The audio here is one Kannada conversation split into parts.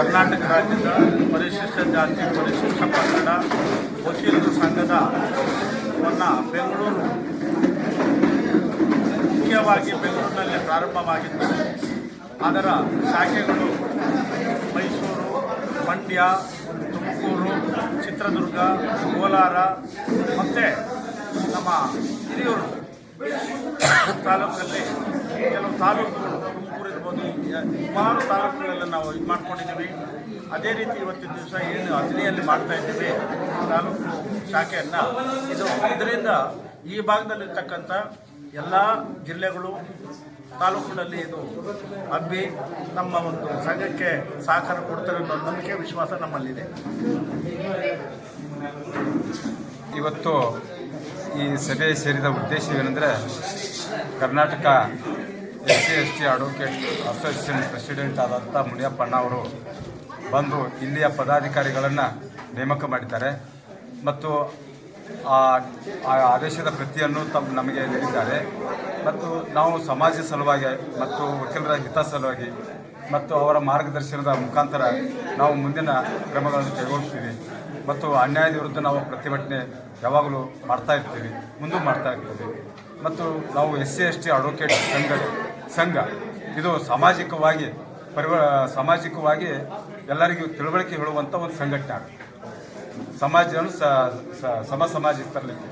ಕರ್ನಾಟಕ ರಾಜ್ಯದ ಪರಿಶಿಷ್ಟ ಜಾತಿ ಪರಿಶಿಷ್ಟ ಪಂಗಡ ವಕೀಲರ ಸಂಘದ ವನ್ನ ಬೆಂಗಳೂರು ಮುಖ್ಯವಾಗಿ ಬೆಂಗಳೂರಿನಲ್ಲಿ ಪ್ರಾರಂಭವಾಗಿತ್ತು. ಅದರ ಶಾಖೆಗಳು ಮೈಸೂರು, ಮಂಡ್ಯ, ತುಮಕೂರು, ಚಿತ್ರದುರ್ಗ, ಕೋಲಾರ ಮತ್ತು ನಮ್ಮ ಹಿರಿಯೂರು ತಾಲೂಕಲ್ಲಿ ಕೆಲವು ತಾಲೂಕುಗಳು ತುಮಕೂರು ಇರ್ಬೋದು ಸುಮಾರು ತಾಲೂಕುಗಳಲ್ಲಿ ನಾವು ಇದು ಮಾಡ್ಕೊಂಡಿದ್ದೀವಿ. ಅದೇ ರೀತಿ ಇವತ್ತಿನ ದಿವಸ ಏನು ಅಗ್ನಿಯಲ್ಲಿ ಮಾಡ್ತಾ ಇದ್ದೀವಿ. ತಾಲೂಕು ಶಾಖೆಯನ್ನು. ಇದು ಇದರಿಂದ ಈ ಭಾಗದಲ್ಲಿರ್ತಕ್ಕಂಥ ಎಲ್ಲ ಜಿಲ್ಲೆಗಳು, ತಾಲೂಕುಗಳಲ್ಲಿ ಇದು ಹಬ್ಬಿ ನಮ್ಮ ಒಂದು ಸಂಘಕ್ಕೆ ಸಹಕಾರ ಕೊಡ್ತಾರೆ ಅನ್ನೋ ನಂಬಿಕೆ, ವಿಶ್ವಾಸ ನಮ್ಮಲ್ಲಿದೆ. ಇವತ್ತು ಈ ಸಭೆ ಸೇರಿದ ಉದ್ದೇಶವೇನೆಂದರೆ, Karnataka S C S T advocate association president ಆದಂಥ ಮುನಿಯಪ್ಪಣ್ಣ ಅವರು ಬಂದು ಇಲ್ಲಿಯ ಪದಾಧಿಕಾರಿಗಳನ್ನು ನೇಮಕ ಮಾಡಿದ್ದಾರೆ. ಮತ್ತು ಆ ಆದೇಶದ ಪ್ರತಿಯನ್ನು ತಮ್ಮ ನಮಗೆ ನೀಡಿದ್ದಾರೆ. ಮತ್ತು ನಾವು ಸಮಾಜ ಸಲುವಾಗಿ ಮತ್ತು ವಕೀಲರ ಹಿತ ಸಲುವಾಗಿ ಮತ್ತು ಅವರ ಮಾರ್ಗದರ್ಶನದ ಮುಖಾಂತರ ನಾವು ಮುಂದಿನ ಕ್ರಮಗಳನ್ನು ಕೈಗೊಳ್ತೀವಿ. ಮತ್ತು ಅನ್ಯಾಯದ ವಿರುದ್ಧ ನಾವು ಪ್ರತಿಭಟನೆ ಯಾವಾಗಲೂ ಮಾಡ್ತಾ ಇರ್ತೀವಿ, ಮುಂದೂ ಮಾಡ್ತಾ ಇರ್ತೀವಿ. ಮತ್ತು ನಾವು S C S T advocate ಸಂಘ ಸಂಘ. ಇದು ಸಾಮಾಜಿಕವಾಗಿ ಪರಿವ, ಸಾಮಾಜಿಕವಾಗಿ ಎಲ್ಲರಿಗೂ ತಿಳುವಳಿಕೆ ಹೇಳುವಂಥ ಒಂದು ಸಂಘಟನೆ ಆಗುತ್ತೆ ಸಮಾಜವನ್ನು ಸಮ ಸಮಾಜ ತರಲಿಕ್ಕೆ.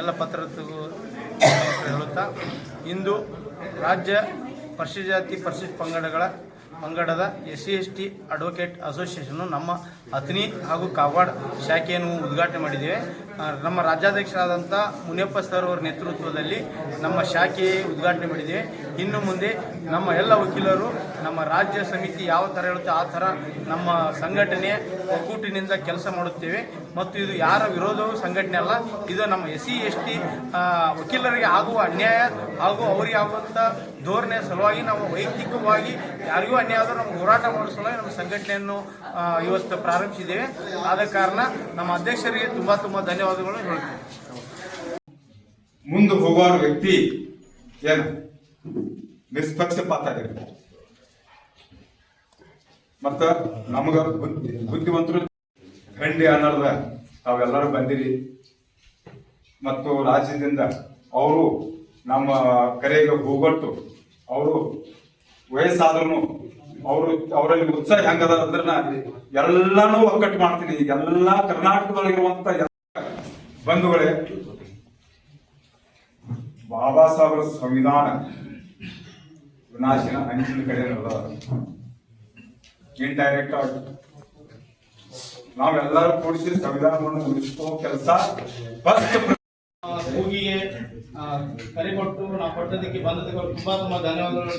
ಎಲ್ಲ ಪತ್ರಕರ್ತರಿಗೂ ಹೇಳುತ್ತಾ, ಇಂದು ರಾಜ್ಯ ಪರಿಶಿಷ್ಟ ಜಾತಿ ಪರಿಶಿಷ್ಟ ಪಂಗಡಗಳ ಪಂಗಡದ S C S T advocate association ನಮ್ಮ ಅತನಿ ಹಾಗೂ ಕಾವಾಡ್ ಶಾಖೆಯನ್ನು ಉದ್ಘಾಟನೆ ಮಾಡಿದ್ದೇವೆ. ನಮ್ಮ ರಾಜ್ಯಾಧ್ಯಕ್ಷರಾದಂಥ ಮುನಿಯಪ್ಪ ಸರ್ ಅವರ ನೇತೃತ್ವದಲ್ಲಿ ನಮ್ಮ ಶಾಖೆ ಉದ್ಘಾಟನೆ ಮಾಡಿದ್ದೇವೆ. ಇನ್ನು ಮುಂದೆ ನಮ್ಮ ಎಲ್ಲ ವಕೀಲರು, ನಮ್ಮ ರಾಜ್ಯ ಸಮಿತಿ ಯಾವ ಥರ ಹೇಳುತ್ತೆ ಆ ಥರ ನಮ್ಮ ಸಂಘಟನೆ ಒಕ್ಕೂಟಿನಿಂದ ಕೆಲಸ ಮಾಡುತ್ತೇವೆ. ಮತ್ತು ಇದು ಯಾರ ವಿರೋಧವೂ ಸಂಘಟನೆ ಅಲ್ಲ. ಇದು ನಮ್ಮ ಎಸ್ ಸಿ ಎಸ್ ಟಿ ವಕೀಲರಿಗೆ ಆಗುವ ಅನ್ಯಾಯ ಹಾಗೂ ಅವರಿಗೆ ಆಗುವಂಥ ಧೋರಣೆ ಸಲುವಾಗಿ ನಾವು ವೈಯಕ್ತಿಕವಾಗಿ ಯಾರಿಗೂ ಅನ್ಯಾಯ ಆದರೂ ನಾವು ಹೋರಾಟ ಮಾಡೋ ಸಲುವಾಗಿ ನಮ್ಮ ಸಂಘಟನೆಯನ್ನು ಇವತ್ತು ಪ್ರಾರಂಭಿಸಿದ್ದೇವೆ. ಆದ ಕಾರಣ ನಮ್ಮ ಅಧ್ಯಕ್ಷರಿಗೆ ತುಂಬ ತುಂಬ ಧನ್ಯವಾದಗಳು ಹೇಳ್ತೇವೆ ಮುಂದೆ ಹೋಗುವ ವ್ಯಕ್ತಿ ಏನು? ನಿಷ್ಪಕ್ಷಪಾತ ಇರಬೇಕು ಮತ್ತ ನಮಗ ಬುದ್ಧಿ ಬುದ್ಧಿವಂತರು ಖಂಡಿ ಅನ್ನೋದ ತಾವೆಲ್ಲರೂ ಬಂದಿರಿ. ಮತ್ತು ರಾಜ್ಯದಿಂದ ಅವರು ನಮ್ಮ ಕರೆಗೆ ಹೋಗೊಟ್ಟು ಅವರು ವಯಸ್ಸಾದ್ರೂ ಅವರು ಅವರಲ್ಲಿ ಉತ್ಸಾಹ ಹೆಂಗದ ಅಂದ್ರೆ ನಾನು ಎಲ್ಲಾನು ಒಕ್ಕಟ್ಟು ಮಾಡ್ತೀನಿ. ಎಲ್ಲ ಕರ್ನಾಟಕದಲ್ಲಿರುವಂತ ಬಂಧುಗಳೇ, ಬಾಬಾ ಸಾಹೇಬರ ಸಂವಿಧಾನ ವಿನಾಶನ ಅಂಚಿನ ಕಡೆ ಇಂಡೈರೆಕ್ಟ್ ಆಗಿ ನಾವೆಲ್ಲರೂ ಕೂಡಿಸಿ ಸಂವಿಧಾನವನ್ನು ಉಳಿಸ್ಕೋ ಕೆಲಸ. ಫಸ್ಟ್ ಕೂಗಿಗೆ ಕರೆ ಕೊಟ್ಟು ನಾವು ಕೊಟ್ಟದಕ್ಕೆ ಬಂದದಕ್ಕೆ ತುಂಬಾ ತುಂಬಾ ಧನ್ಯವಾದಗಳು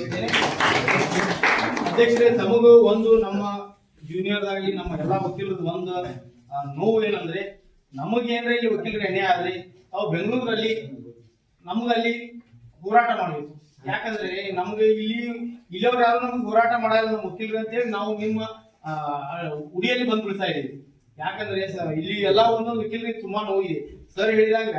ಅಧ್ಯಕ್ಷರೇ, ತಮಗೂ ಒಂದು ನಮ್ಮ ಜೂನಿಯರ್ ಆಗಿ ನಮ್ಮ ಎಲ್ಲಾ ವಕೀಲರದ ಒಂದು ನೋವು ಏನಂದ್ರೆ ನಮಗೇನ್ರ ಇಲ್ಲಿ ವಕೀಲರ ಎಣ್ಣೆ ಆದ್ರೆ ನಾವು ಬೆಂಗಳೂರಲ್ಲಿ ನಮಗಲ್ಲಿ ಹೋರಾಟ ಮಾಡಬೇಕು ಯಾಕಂದ್ರೆ ನಮ್ಗೆ ಇಲ್ಲಿ ಇಲ್ಲಿಯವ್ರು ಯಾರು ನಮ್ಗೆ ಹೋರಾಟ ಮಾಡಲ್ಲ ನಮ್ಮ ವಕೀಲರು ಅಂತೇಳಿ ನಾವು ನಿಮ್ಮ ಉಡಿಯಲ್ಲಿ ಬಂದು ಬೀಳ್ತಾ ಇದ್ದೀವಿ. ಯಾಕಂದ್ರೆ ಇಲ್ಲಿ ಎಲ್ಲ ಒಂದೊಂದು ವಕೀಲರಿಗೆ ತುಂಬಾ ನೋವಿದೆ. ಸರ್ ಹೇಳಿದಾಗ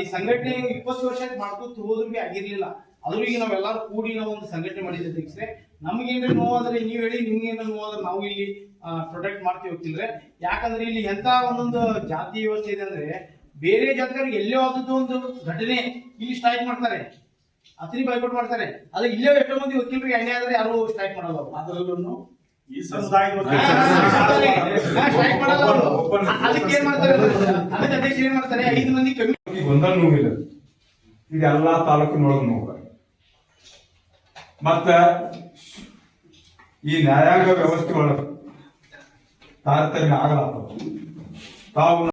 ಈ ಸಂಘಟನೆ ಇಪ್ಪತ್ತು ವರ್ಷ ಮಾಡ್ಕೊತ ಹೋದ್ರು ಆಗಿರ್ಲಿಲ್ಲ. ಆದ್ರೂ ಈಗ ನಾವೆಲ್ಲರೂ ಕೂಡಿ ನಾವು ಒಂದು ಸಂಘಟನೆ ಮಾಡಿದ್ದೆ ಅಧ್ಯಕ್ಷರೇ ನೋವು ನೋವಾದ್ರೆ, ನೀವ್ ಹೇಳಿ, ನಿಮ್ಗೆ ಏನೇನು ನೋವು ಆದ್ರೆ ನಾವು ಇಲ್ಲಿ ಪ್ರೊಟೆಕ್ಟ್ ಮಾಡ್ತೀವಿ ಹೋಗ್ತಿಲ್ರೆ ಯಾಕಂದ್ರೆ ಇಲ್ಲಿ ಎಂತ ಒಂದೊಂದು ಜಾತಿ ವ್ಯವಸ್ಥೆ ಇದೆ ಅಂದ್ರೆ, ಬೇರೆ ಜಾತಿಯವ್ರಿಗೆ ಎಲ್ಲೇ ಆದದ್ದು ಒಂದು ಘಟನೆ ಇಲ್ಲಿ ಸ್ಟ್ರೈಕ್ ಮಾಡ್ತಾರೆ. ಅತ್ರಿ ಬೈಕೌಟ್ ಮಾಡ್ತಾರೆ. ಅದೇ ಇಲ್ಲೇ ಎಷ್ಟೋ ಮಂದಿ ವಕೀಲರಿಗೆ ಎಣ್ಣೆ ಆದ್ರೆ ಯಾರು ಸ್ಟ್ರೈಕ್ ಮಾಡಲ್ಲ ಅದರಲ್ಲೂ ಈ ಸಮುದಾಯದ. ಅದಕ್ಕೆ ಏನ್ ಮಾಡ್ತಾರೆ ಅದಕ್ಕೆ ಅಧ್ಯಕ್ಷರು ಏನ್ ಮಾಡ್ತಾರೆ ಐದು ಮಂದಿ ಕಮ್ಮಿ ಈಗ ಒಂದ ನೋವಿಲ್ಲ ಇದು ಎಲ್ಲಾ ತಾಲೂಕಿನೊಳಗೆ ನೋವು ಮತ್ತ ಈ ನ್ಯಾಯಾಂಗ ವ್ಯವಸ್ಥೆ ಒಳಗೆ ತಾರತಮ್ಯ ಆಗಲ್ಲ ತಾವು